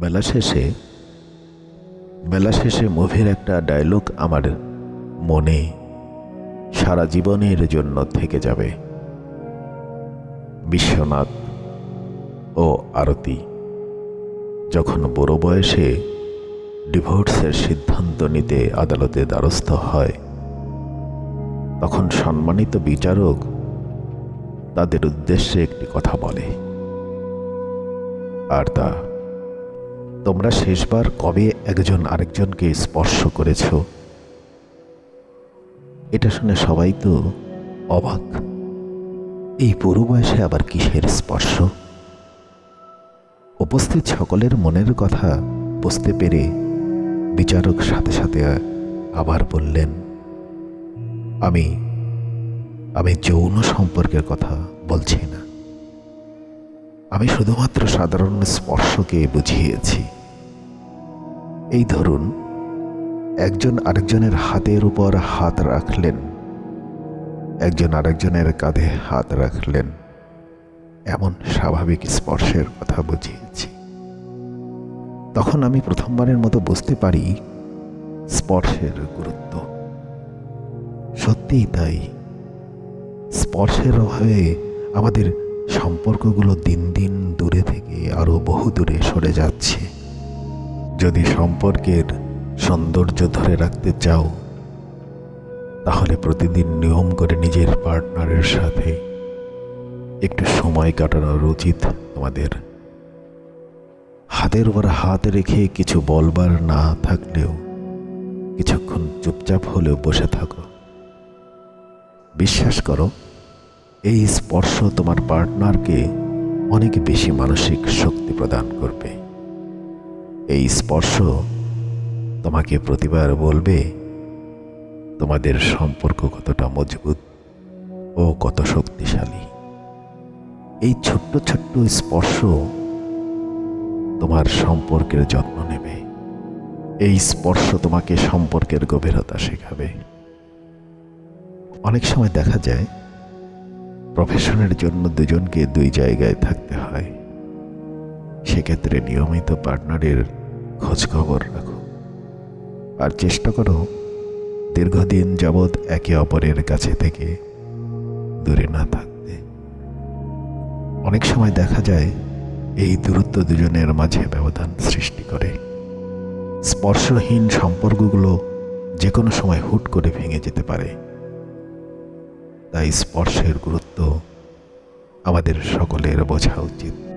বেলা শেষে বেলা শেষে মুভির একটা ডায়লগ আমার মনে সারা জীবনের জন্য থেকে যাবে। বিশ্বনাথ ও আরতি। যখন বড় বয়সে ডিভোর্সের সিদ্ধান্ত নিতে আদালতে দ্বারস্থ হয়, তখন সম্মানিত বিচারক তাদের উদ্দেশ্যে একটি কথা বলে। আর তা তোমরা শেষবার কবে একজন আরেকজনকে স্পর্শ করেছ? এটা শুনে সবাই তো অবাক। এই পুরো বয়সে আবার কিসের স্পর্শ? উপস্থিত সকলের মনের কথা বুঝতে পেরে বিচারক সাথে সাথে আবার বললেন, আমি আমি যৌন সম্পর্কের কথা বলছি না। আমি শুধুমাত্র সাধারণ স্পর্শকে বুঝিয়েছি। এই ধরুন, একজন আরেকজনের হাতের উপর হাত রাখলেন, একজন আরেকজনের কাঁধে হাত রাখলেন, এমন স্বাভাবিক স্পর্শের কথা বুঝিয়েছি। তখন আমি প্রথমবারের মতো বুঝতে পারি স্পর্শের গুরুত্ব। সত্যিই তাই। স্পর্শের অভাবে আমাদের সম্পর্কগুলো দিন দিন দূরে থেকে আরও বহু দূরে সরে যাচ্ছে। যদি সম্পর্কের সৌন্দর্য ধরে রাখতে চাও, তাহলে প্রতিদিন নিয়ম করে নিজের পার্টনারের সাথে একটু সময় কাটানোর উচিত তোমাদের। হাতের উপর হাত রেখে কিছু বলবার না থাকলেও কিছুক্ষণ চুপচাপ হলেও বসে থাকো। বিশ্বাস করো এই স্পর্শ তোমার পার্টনারকে অনেক বেশি মানসিক শক্তি প্রদান করবে। এই স্পর্শ তোমাকে প্রতিবার বলবে, তোমাদের সম্পর্ক কতটা মজবুত ও কত শক্তিশালী। এই ছোট্ট ছোট্ট স্পর্শ তোমার সম্পর্কের যত্ন নেবে। এই স্পর্শ তোমাকে সম্পর্কের গভীরতা শেখাবে। অনেক সময় দেখা যায় প্রফেশনের জন্য দুজনকে দুই জায়গায় থাকতে হয়। সেক্ষেত্রে নিয়মিত পার্টনারের খোঁজখবর রাখো। আর চেষ্টা করো, দীর্ঘদিন যাবৎ একে অপরের কাছে থেকে দূরে না থাকতে। অনেক সময় দেখা যায়, এই দূরত্ব দুজনের মাঝে ব্যবধান সৃষ্টি করে। স্পর্শহীন সম্পর্কগুলো যে কোনো সময় হুট করে ভেঙে যেতে পারে। তাই স্পর্শের গুরুত্ব আমাদের সকলের বোঝা উচিত।